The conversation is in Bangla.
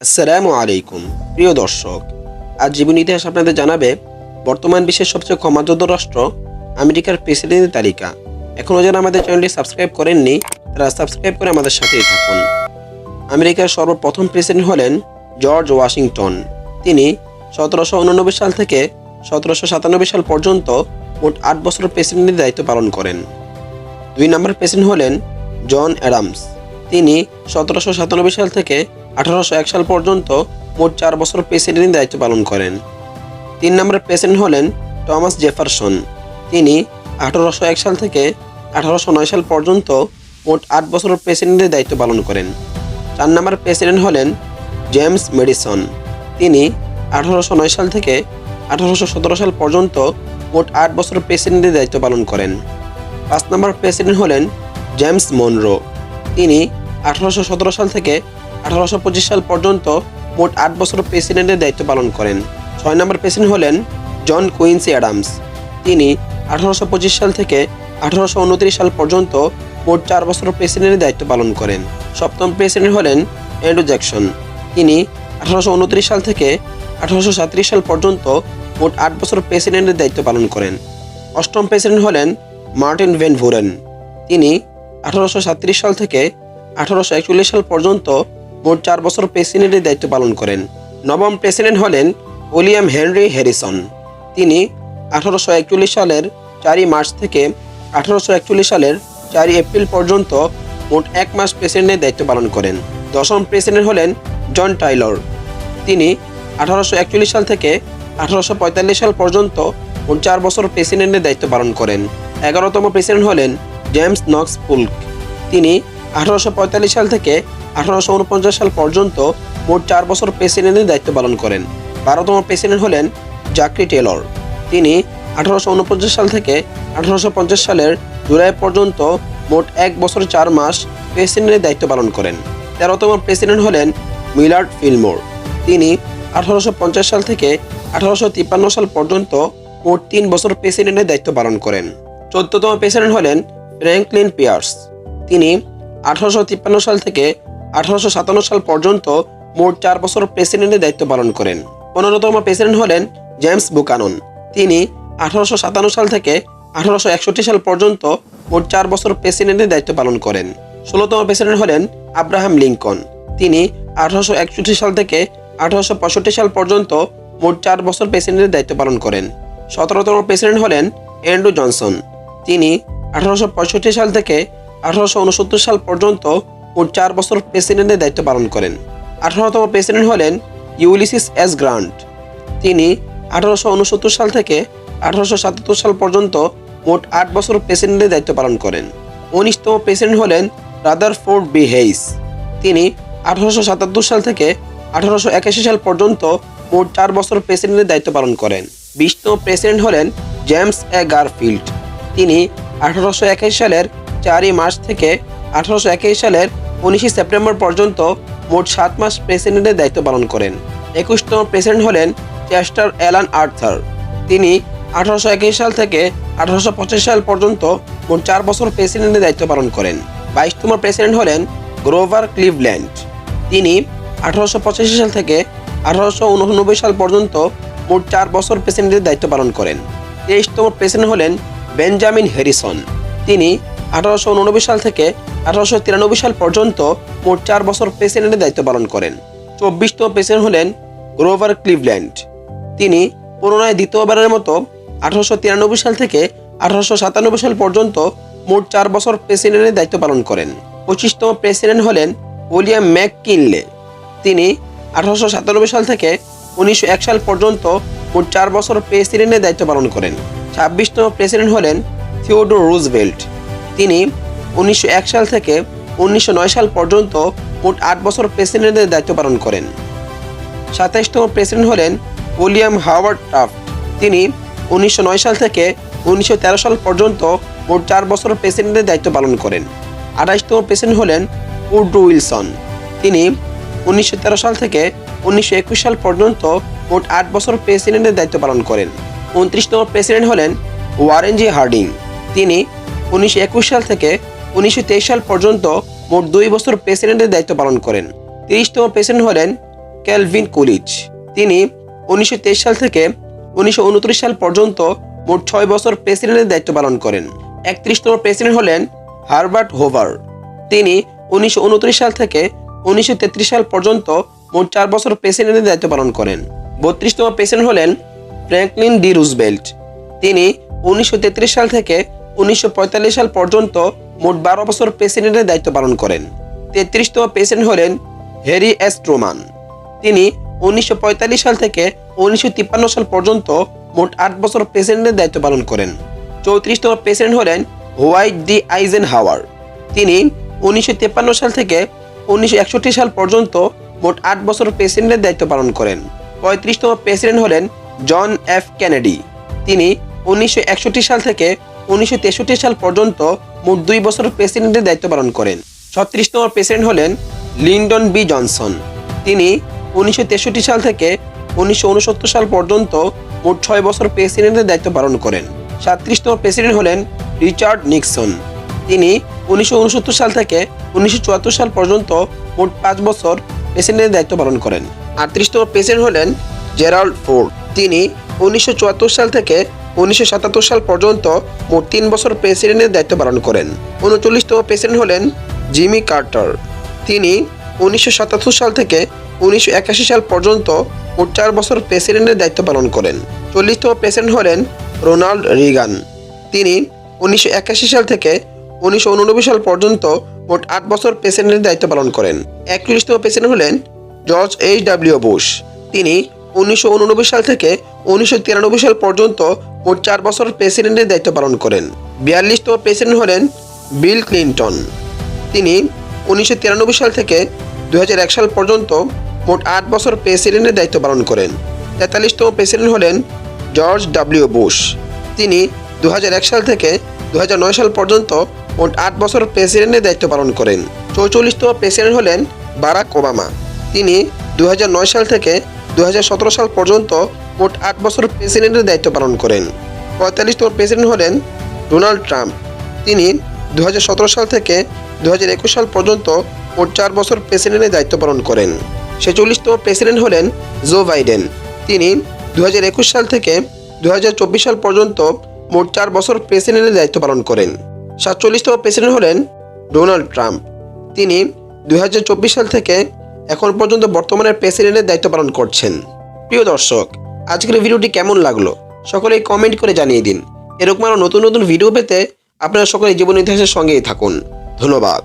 আসসালামু আলাইকুম। প্রিয় দর্শক, আজ জীবন ইতিহাস আপনাদের জানাবে, বর্তমান বিশ্বের সবচেয়ে ক্ষমাযোগ্য রাষ্ট্র আমেরিকার প্রেসিডেন্টের তালিকা। এখনও যারা আমাদের চ্যানেলটি সাবস্ক্রাইব করেননি, তারা সাবস্ক্রাইব করে আমাদের সাথেই থাকুন। আমেরিকার সর্বপ্রথম প্রেসিডেন্ট হলেন জর্জ ওয়াশিংটন। তিনি সতেরোশো উননব্বই সাল থেকে সতেরোশো সাতানব্বই সাল পর্যন্ত মোট আট বছর প্রেসিডেন্টের দায়িত্ব পালন করেন। দুই নম্বর প্রেসিডেন্ট হলেন জন অ্যাডামস। তিনি সতেরোশো সাতানব্বই সাল থেকে আঠারোশো এক সাল পর্যন্ত মোট চার বছর প্রেসিডেন্টের দায়িত্ব পালন করেন। তিন নম্বর প্রেসিডেন্ট হলেন টমাস জেফারসন। তিনি আঠারোশো এক সাল থেকে আঠারোশো নয় সাল পর্যন্ত মোট আট বছর প্রেসিডেন্টের দায়িত্ব পালন করেন। চার নম্বর প্রেসিডেন্ট হলেন জেমস মেডিসন। তিনি আঠারোশো নয় সাল থেকে আঠারোশো সতেরো সাল পর্যন্ত মোট আট বছর প্রেসিডেন্টের দায়িত্ব পালন করেন। পাঁচ নম্বর প্রেসিডেন্ট হলেন জেমস মনরো। তিনি আঠারোশো সতেরো সাল থেকে আঠারোশো পঁচিশ সাল পর্যন্ত মোট আট বছর প্রেসিডেন্টের দায়িত্ব পালন করেন। ছয় নম্বর প্রেসিডেন্ট হলেন জন কুইন্সি অ্যাডামস। তিনি আঠারোশো পঁচিশ সাল থেকে আঠারোশো উনত্রিশ সাল পর্যন্ত মোট চার বছর প্রেসিডেন্টের দায়িত্ব পালন করেন। সপ্তম প্রেসিডেন্ট হলেন অ্যান্ড্রু জ্যাকসন। তিনি আঠারোশো উনত্রিশ সাল থেকে আঠারোশো সাল পর্যন্ত মোট আট বছর প্রেসিডেন্টের দায়িত্ব পালন করেন। অষ্টম প্রেসিডেন্ট হলেন মার্টিন ভেন ভুরেন। তিনি আঠারোশো সাল থেকে আঠারোশো একচল্লিশ সাল পর্যন্ত মোট চার বছর প্রেসিডেন্টের দায়িত্ব পালন করেন। নবম প্রেসিডেন্ট হলেন উইলিয়াম হেনরি হ্যারিসন তিনি আঠারোশো একচল্লিশ সালের চারই মার্চ থেকে আঠারোশো একচল্লিশ সালের চারই এপ্রিল পর্যন্ত মোট এক মাস প্রেসিডেন্টের দায়িত্ব পালন করেন। দশম প্রেসিডেন্ট হলেন জন টাইলর। তিনি আঠারোশো একচল্লিশ সাল থেকে আঠারোশো পঁয়তাল্লিশ সাল পর্যন্ত মোট চার বছর প্রেসিডেন্টের দায়িত্ব পালন করেন। এগারোতম প্রেসিডেন্ট হলেন জেমস নক্স পুল্ক। তিনি আঠারোশো পঁয়তাল্লিশ সাল থেকে আঠারোশো উনপঞ্চাশ সাল পর্যন্ত মোট চার বছর প্রেসিডেন্টের দায়িত্ব পালন করেন। বারোতম প্রেসিডেন্ট হলেন জাকরি টেলর। তিনি আঠারোশো উনপঞ্চাশ সাল থেকে আঠারোশো পঞ্চাশ সালের জুলাই পর্যন্ত মোট এক বছর চার মাস প্রেসিডেন্টের দায়িত্ব পালন করেন। তেরোতম প্রেসিডেন্ট হলেন মিলার্ড ফিলমোর। তিনি আঠারোশো পঞ্চাশ সাল থেকে আঠারোশো তিপ্পান্ন সাল পর্যন্ত মোট তিন বছর প্রেসিডেন্টের দায়িত্ব পালন করেন। চোদ্দতম প্রেসিডেন্ট হলেন ফ্র্যাঙ্কলিন পিয়ার্স। তিনি আঠারোশো তিপ্পান্ন সাল থেকে আঠারোশো সাতান্ন সাল পর্যন্ত মোট চার বছর প্রেসিডেন্টের দায়িত্ব পালন করেন। পনেরোতম প্রেসিডেন্ট হলেন জেমস বুকানন। তিনি আঠারোশো সাতান্ন সাল থেকে আঠারোশো একষট্টি সাল পর্যন্ত মোট চার বছর প্রেসিডেন্টের দায়িত্ব পালন করেন। ষোলোতম প্রেসিডেন্ট হলেন আব্রাহাম লিঙ্কন। তিনি আঠারোশো একষট্টি সাল থেকে আঠারোশো পঁয়ষট্টি সাল পর্যন্ত মোট চার বছর প্রেসিডেন্টের দায়িত্ব পালন করেন। সতেরোতম প্রেসিডেন্ট হলেন অ্যান্ড্রু জনসন। তিনি আঠারোশো পঁয়ষট্টি সাল থেকে আঠারোশো উনসত্তর সাল পর্যন্ত মোট চার বছর প্রেসিডেন্টের দায়িত্ব পালন করেন। আঠারোতম প্রেসিডেন্ট হলেন ইউলিসিস এস গ্রান্ট। তিনি আঠারোশো উনসত্তর সাল থেকে আঠারোশো সাতাত্তর সাল পর্যন্ত মোট আট বছর প্রেসিডেন্টের দায়িত্ব পালন করেন। উনিশতম প্রেসিডেন্ট হলেন রাদার ফোর্ড বি হেইস। তিনি আঠারোশো সাতাত্তর সাল থেকে আঠারোশো একাশি সাল পর্যন্ত মোট চার বছর প্রেসিডেন্টের দায়িত্ব পালন করেন। বিশতম প্রেসিডেন্ট হলেন জেমস এ গারফিল্ড। তিনি আঠারোশো একাশি সালের চারই মার্চ থেকে আঠারোশো একাশি সালের উনিশে সেপ্টেম্বর পর্যন্ত মোট সাত মাস প্রেসিডেন্টের দায়িত্ব পালন করেন। একুশতম প্রেসিডেন্ট হলেন চেস্টার অ্যালান আর্থার। তিনি আঠারোশো একাশি সাল থেকে আঠারোশো পঁচাশি সাল পর্যন্ত মোট চার বছর প্রেসিডেন্টের দায়িত্ব পালন করেন। বাইশতম প্রেসিডেন্ট হলেন গ্রোভার ক্লিভল্যান্ড। তিনি আঠারোশো পঁচাশি সাল থেকে আঠারোশো উননব্বই সাল পর্যন্ত মোট চার বছর প্রেসিডেন্টের দায়িত্ব পালন করেন। তেইশতম প্রেসিডেন্ট হলেন বেঞ্জামিন হ্যারিসন। তিনি আঠারোশো উননব্বই সাল থেকে আঠারোশো তিরানব্বই সাল পর্যন্ত মোট চার বছর প্রেসিডেন্টের দায়িত্ব পালন করেন। চব্বিশতম প্রেসিডেন্ট হলেন গ্রোভার ক্লিভল্যান্ড। তিনি পুনরায় দ্বিতীয়বারের মতো আঠারোশো তিরানব্বই সাল থেকে আঠারোশো সাতানব্বই সাল পর্যন্ত মোট চার বছর প্রেসিডেন্টের দায়িত্ব পালন করেন। পঁচিশতম প্রেসিডেন্ট হলেন উইলিয়াম ম্যাক কিনলে তিনি আঠারোশো সাতানব্বই সাল থেকে উনিশশো এক সাল পর্যন্ত মোট চার বছর প্রেসিডেন্টের দায়িত্ব পালন করেন। ছাব্বিশতম প্রেসিডেন্ট হলেন থিওডোর রুজভেল্ট। তিনি উনিশশো এক সাল থেকে উনিশশো নয় সাল পর্যন্ত মোট আট বছর প্রেসিডেন্টের দায়িত্ব পালন করেন। সাতাইশতম প্রেসিডেন্ট হলেন উইলিয়াম হাওয়ার্ড টাফ। তিনি উনিশশো নয় সাল থেকে উনিশশো তেরো সাল পর্যন্ত মোট চার বছর প্রেসিডেন্টের দায়িত্ব পালন করেন। আঠাশতম প্রেসিডেন্ট হলেন উড্রু উইলসন। তিনি উনিশশো তেরো সাল থেকে উনিশশো একুশ সাল পর্যন্ত মোট আট বছর প্রেসিডেন্টের দায়িত্ব পালন করেন। উনত্রিশতম প্রেসিডেন্ট হলেন ওয়ারেন জি হার্ডিং। তিনি উনিশশো একুশ সাল থেকে উনিশশো তেইশ সাল পর্যন্ত মোট দুই বছর প্রেসিডেন্টের দায়িত্ব পালন করেন। তিরিশতম প্রেসিডেন্ট হলেন ক্যালভিন কুলিচ। তিনি উনিশশো তেইশ সাল থেকে উনিশশো উনত্রিশ সাল পর্যন্ত মোট ছয় বছর প্রেসিডেন্টের দায়িত্ব পালন করেন। একত্রিশতম প্রেসিডেন্ট হলেন হারবার্ট হোভার। তিনি উনিশশো উনত্রিশ সাল থেকে উনিশশো তেত্রিশ সাল পর্যন্ত মোট চার বছর প্রেসিডেন্টের দায়িত্ব পালন করেন। বত্রিশতম প্রেসিডেন্ট হলেন ফ্র্যাঙ্কলিন ডি রুজবেল্ট। তিনি উনিশশো তেত্রিশ সাল থেকে উনিশশো পঁয়তাল্লিশ সাল পর্যন্ত মোট বারো বছর প্রেসিডেন্টের দায়িত্ব পালন করেন। তেত্রিশতম প্রেসিডেন্ট হলেন হ্যারি এস ট্রোমান। তিনি উনিশশো পঁয়তাল্লিশ সাল থেকে উনিশশো সাল পর্যন্ত মোট আট বছর প্রেসিডেন্টের দায়িত্ব পালন করেন। চৌত্রিশতম প্রেসিডেন্ট হলেন হোয়াইট ডি আইজেন হাওয়ার তিনি উনিশশো তিপ্পান্ন সাল থেকে উনিশশো একষট্টি সাল পর্যন্ত মোট আট বছর প্রেসিডেন্টের দায়িত্ব পালন করেন। পঁয়ত্রিশতম প্রেসিডেন্ট হলেন জন এফ কেনেডি। তিনি উনিশশো একষট্টি সাল থেকে উনিশশো তেষট্টি সাল পর্যন্ত মোট দুই বছর প্রেসিডেন্টের দায়িত্ব পালন করেন। ছত্রিশতম প্রেসিডেন্ট হলেন লিন্ডন বি জনসন। তিনি উনিশশো তেষট্টি সাল থেকে উনিশশো ঊনসত্তর সাল পর্যন্ত মোট ছয় বছর প্রেসিডেন্টের দায়িত্ব পালন করেন। সাতত্রিশতম প্রেসিডেন্ট হলেন রিচার্ড নিক্সন। তিনি উনিশশো উনসত্তর সাল থেকে উনিশশো চুয়াত্তর সাল পর্যন্ত মোট পাঁচ বছর প্রেসিডেন্টের দায়িত্ব পালন করেন। আটত্রিশতম প্রেসিডেন্ট হলেন জেরাল্ড ফোর্ড। তিনি উনিশশো চুয়াত্তর সাল থেকে উনিশশো সাতাত্তর সাল পর্যন্ত মোট তিন বছর প্রেসিডেন্টের দায়িত্ব পালন করেন। উনচল্লিশতম প্রেসিডেন্ট হলেন জিমি কার্টার। তিনি উনিশশো সাতাত্তর সাল থেকে উনিশশো একাশি সাল পর্যন্ত মোট চার বছর প্রেসিডেন্টের দায়িত্ব পালন করেন। চল্লিশতম প্রেসিডেন্ট হলেন রোনাল্ড রিগান। তিনি উনিশশো একাশি সাল থেকে উনিশশো উননব্বই সাল পর্যন্ত মোট আট বছর প্রেসিডেন্টের দায়িত্ব পালন করেন। একচল্লিশতম প্রেসিডেন্ট হলেন জর্জ এইচ ডাব্লিউ বুশ। তিনি উনিশশো উননব্বই সাল থেকে উনিশশো তিরানব্বই সাল পর্যন্ত মোট চার বছর প্রেসিডেন্টের দায়িত্ব পালন করেন। বিয়াল্লিশতম প্রেসিডেন্ট হলেন বিল ক্লিন্টন। তিনি উনিশশো তিরানব্বই সাল থেকে দুহাজার এক সাল পর্যন্ত মোট আট বছর প্রেসিডেন্টের দায়িত্ব পালন করেন। তেতাল্লিশতম প্রেসিডেন্ট হলেন জর্জ ডাব্লিউ বুশ। তিনি দু হাজার এক সাল থেকে দু হাজার নয় সাল পর্যন্ত মোট আট বছর প্রেসিডেন্টের দায়িত্ব পালন করেন। চৌচল্লিশতম প্রেসিডেন্ট হলেন বারাক ওবামা। তিনি দু হাজার নয় সাল থেকে দু হাজার সতেরো সাল পর্যন্ত মোট আট বছর প্রেসিডেন্টের দায়িত্ব পালন করেন। পঁয়তাল্লিশতম প্রেসিডেন্ট হলেন ডোনাল্ড ট্রাম্প। তিনি দু হাজার সতেরো সাল থেকে দু হাজার একুশ সাল পর্যন্ত মোট চার বছর প্রেসিডেন্টের দায়িত্ব পালন করেন। ছেচল্লিশতম প্রেসিডেন্ট হলেন জো বাইডেন। তিনি দু হাজার একুশ সাল থেকে দু হাজার চব্বিশ সাল পর্যন্ত মোট চার বছর প্রেসিডেন্টের দায়িত্ব পালন করেন। সাতচল্লিশতম প্রেসিডেন্ট হলেন ডোনাল্ড ট্রাম্প। তিনি দু হাজার চব্বিশ সাল থেকে এখন পর্যন্ত বর্তমানে প্রেসিডেন্টের দায়িত্ব পালন করছেন। প্রিয় দর্শক, আজকের ভিডিওটি কেমন লাগল? সকলেই কমেন্ট করে জানিয়ে দিন। এরকম আরও নতুন নতুন ভিডিও পেতে আপনারা সকলে জীবন ইতিহাসের সঙ্গেই থাকুন। ধন্যবাদ।